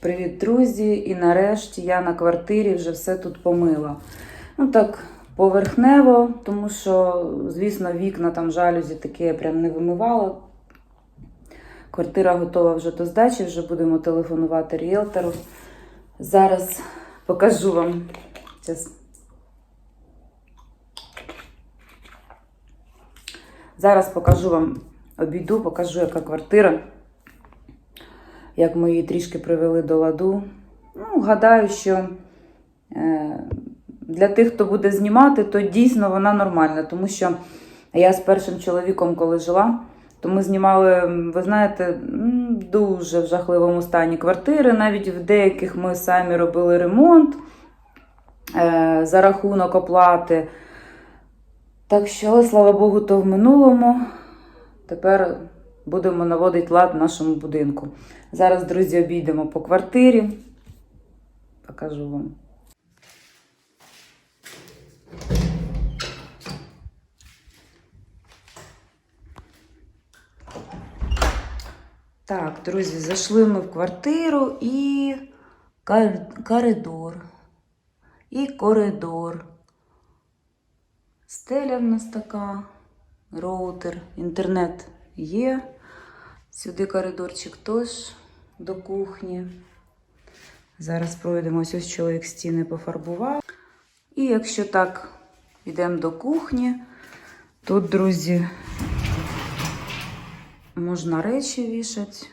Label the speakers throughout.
Speaker 1: Привіт, друзі! І нарешті я на квартирі вже все тут помила. Ну так, поверхнево, тому що, звісно, вікна там жалюзі такі я прям не вимивала. Квартира готова вже до здачі, вже будемо телефонувати ріелтору. Зараз покажу вам. Зараз. Зараз покажу вам, обійду, покажу, яка квартира як ми її трішки привели до ладу. Ну, гадаю, що е, для тих, хто буде знімати, то дійсно вона нормальна, тому що я з першим чоловіком, коли жила, то ми знімали, ви знаєте, дуже в жахливому стані квартири. Навіть в деяких ми самі робили ремонт е, за рахунок оплати. Так що, слава Богу, то в минулому. Тепер будемо наводити лад в нашому будинку. Зараз, друзі, обійдемо по квартирі. Покажу вам. Так, друзі, зайшли ми в квартиру і коридор. І коридор. Стеля в нас така, роутер, інтернет є. Сюди коридорчик теж до кухні. Зараз пройдемось, ось чоловік стіни пофарбував. І якщо так йдемо до кухні, тут, друзі, можна речі вішати.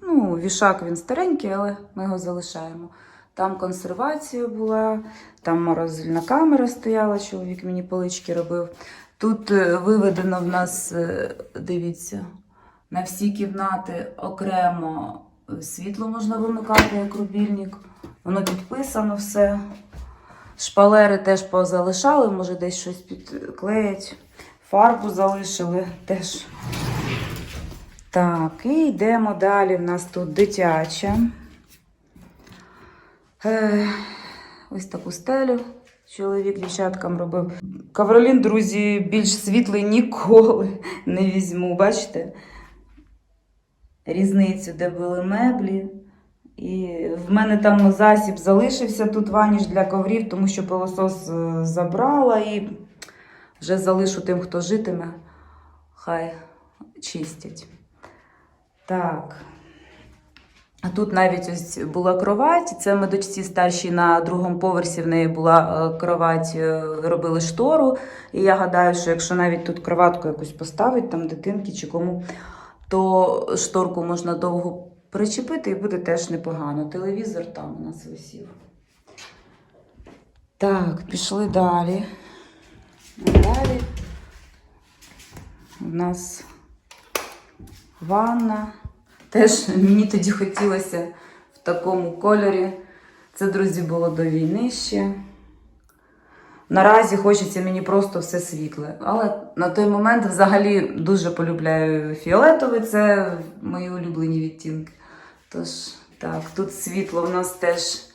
Speaker 1: Ну, вішак він старенький, але ми його залишаємо. Там консервація була, там морозильна камера стояла, чоловік мені полички робив. Тут е, виведено в нас, е, дивіться, на всі кімнати окремо світло можна вимикати, як рубільник. Воно підписано все. Шпалери теж позалишали, може десь щось підклеять. Фарбу залишили теж. Так, і йдемо далі. В нас тут дитяча. Е, ось таку стелю чоловік дівчаткам робив. Кавролін, друзі, більш світлий ніколи не візьму. Бачите? Різницю, де були меблі. І в мене там засіб залишився тут ваніш для коврів, тому що пилосос е, забрала і вже залишу тим, хто житиме. Хай чистять. Так. А тут навіть ось була кровать. Це ми дочці старшій на другому поверсі в неї була е, кровать, е, робили штору. І я гадаю, що якщо навіть тут кроватку якусь поставить, там дитинки чи кому, то шторку можна довго причепити і буде теж непогано. Телевізор там у нас висів. Так, пішли далі. Далі у нас ванна. Теж мені тоді хотілося в такому кольорі. Це, друзі, було до війни ще. Наразі хочеться мені просто все світле. Але на той момент взагалі дуже полюбляю фіолетовий, це мої улюблені відтінки. Тож, так, тут світло в нас теж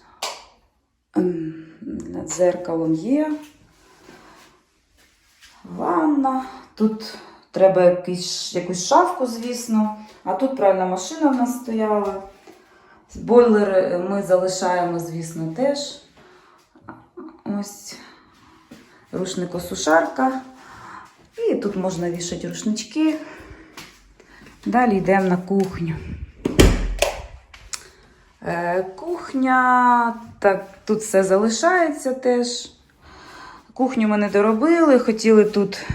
Speaker 1: ем, над дзеркалом є. Ванна. Тут треба якийсь, якусь шафку, звісно. А тут пральна машина в нас стояла. Бойлер ми залишаємо, звісно, теж. Ось рушникосушарка. І тут можна вішати рушнички. Далі йдемо на кухню. Е, кухня, так, тут все залишається теж. Кухню ми не доробили, хотіли тут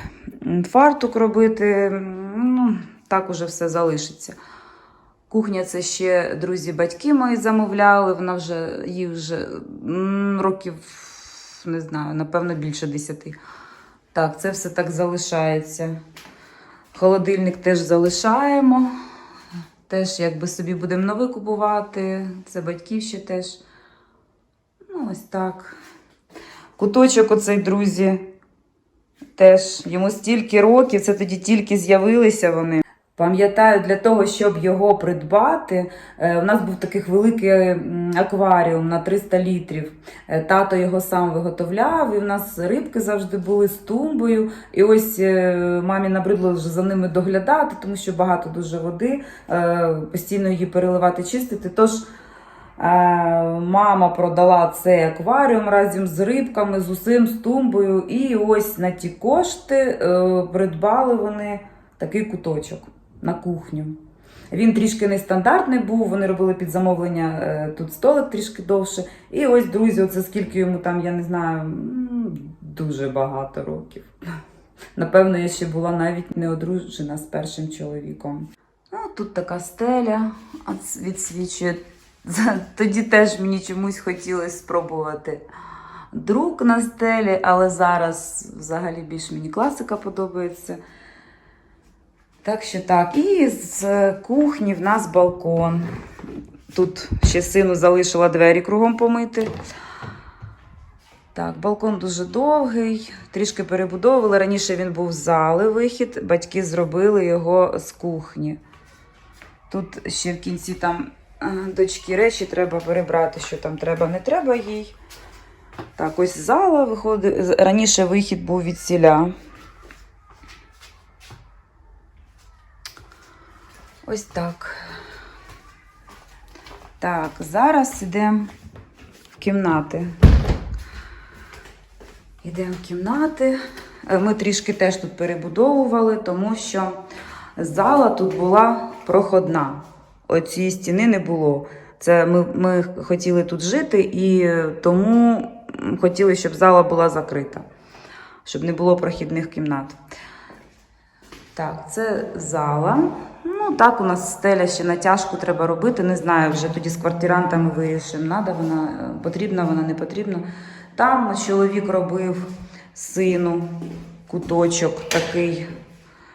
Speaker 1: фартук робити. Ну, так уже все залишиться. Кухня це ще друзі, батьки мої замовляли. Вона вже їй вже років, не знаю, напевно, більше десяти. Так, це все так залишається. Холодильник теж залишаємо. Теж, якби собі будемо новий купувати. Це батьків ще теж. Ну, ось так. Куточок оцей, друзі, теж йому стільки років, це тоді тільки з'явилися вони. Пам'ятаю, для того, щоб його придбати, е, у нас був такий великий акваріум на 300 літрів. Е, Тато його сам виготовляв, і в нас рибки завжди були з тумбою. І ось е, мамі набридло вже за ними доглядати, тому що багато дуже води, постійно її переливати, чистити. Тож Мама продала цей акваріум разом з рибками, з усім, з тумбою. І ось на ті кошти придбали вони такий куточок на кухню. Він трішки нестандартний був, вони робили під замовлення е, тут столик трішки довше. І ось, друзі, оце скільки йому там, я не знаю, дуже багато років. Напевно, я ще була навіть не одружена з першим чоловіком. Ну, тут така стеля відсвічує. Тоді теж мені чомусь хотілося спробувати друк на стелі, але зараз взагалі більш мені класика подобається. Так що так. І з кухні в нас балкон. Тут ще сину залишила двері кругом помити. Так, балкон дуже довгий, трішки перебудовували. Раніше він був з зали вихід, батьки зробили його з кухні. Тут ще в кінці там е, дочки речі треба перебрати, що там треба, не треба їй. Так, ось зала виходить. Раніше вихід був від сіля. Ось так. Так, зараз йдемо в кімнати. Йдемо в кімнати. Е, Ми трішки теж тут перебудовували, тому що зала тут була проходна. Оцієї стіни не було. Це ми, ми хотіли тут жити і е, тому хотіли, щоб зала була закрита, щоб не було прохідних кімнат. Так, це зала. Ну, так, у нас стеля ще натяжку треба робити. Не знаю, вже тоді з квартирантами вирішимо, надо вона, е, потрібна вона, не потрібна. Там чоловік робив сину куточок такий,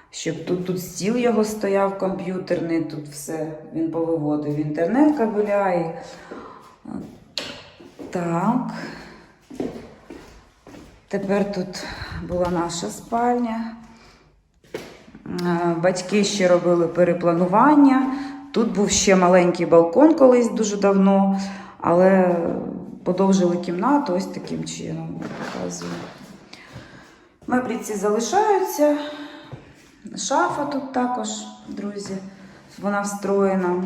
Speaker 1: щоб тут, тут стіл його стояв комп'ютерний, тут все він повиводив інтернет кабеля. Так. Тепер тут була наша спальня. Е, Батьки ще робили перепланування. Тут був ще маленький балкон колись дуже давно, але подовжили кімнату ось таким чином. Показую. Меблі ці залишаються. Шафа тут також, друзі, вона встроєна.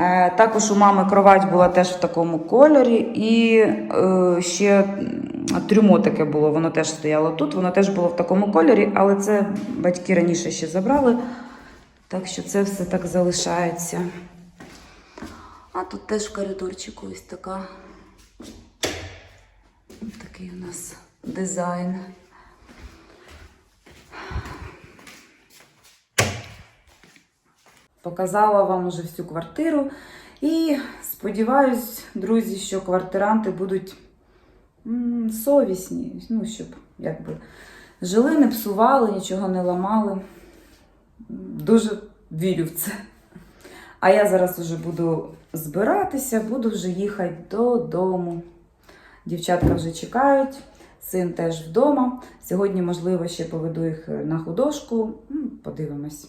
Speaker 1: Е, Також у мами кровать була теж в такому кольорі, і е, ще трюмо таке було, воно теж стояло тут, воно теж було в такому кольорі, але це батьки раніше ще забрали. Так що це все так залишається. А тут теж в коридорчику ось така. Такий у нас дизайн. Показала вам уже всю квартиру. І сподіваюсь, друзі, що квартиранти будуть совісні, ну, щоб якби жили, не псували, нічого не ламали. Дуже вірю в це. А я зараз вже буду збиратися, буду вже їхати додому. Дівчатка вже чекають, син теж вдома. Сьогодні, можливо, ще поведу їх на художку. Подивимось.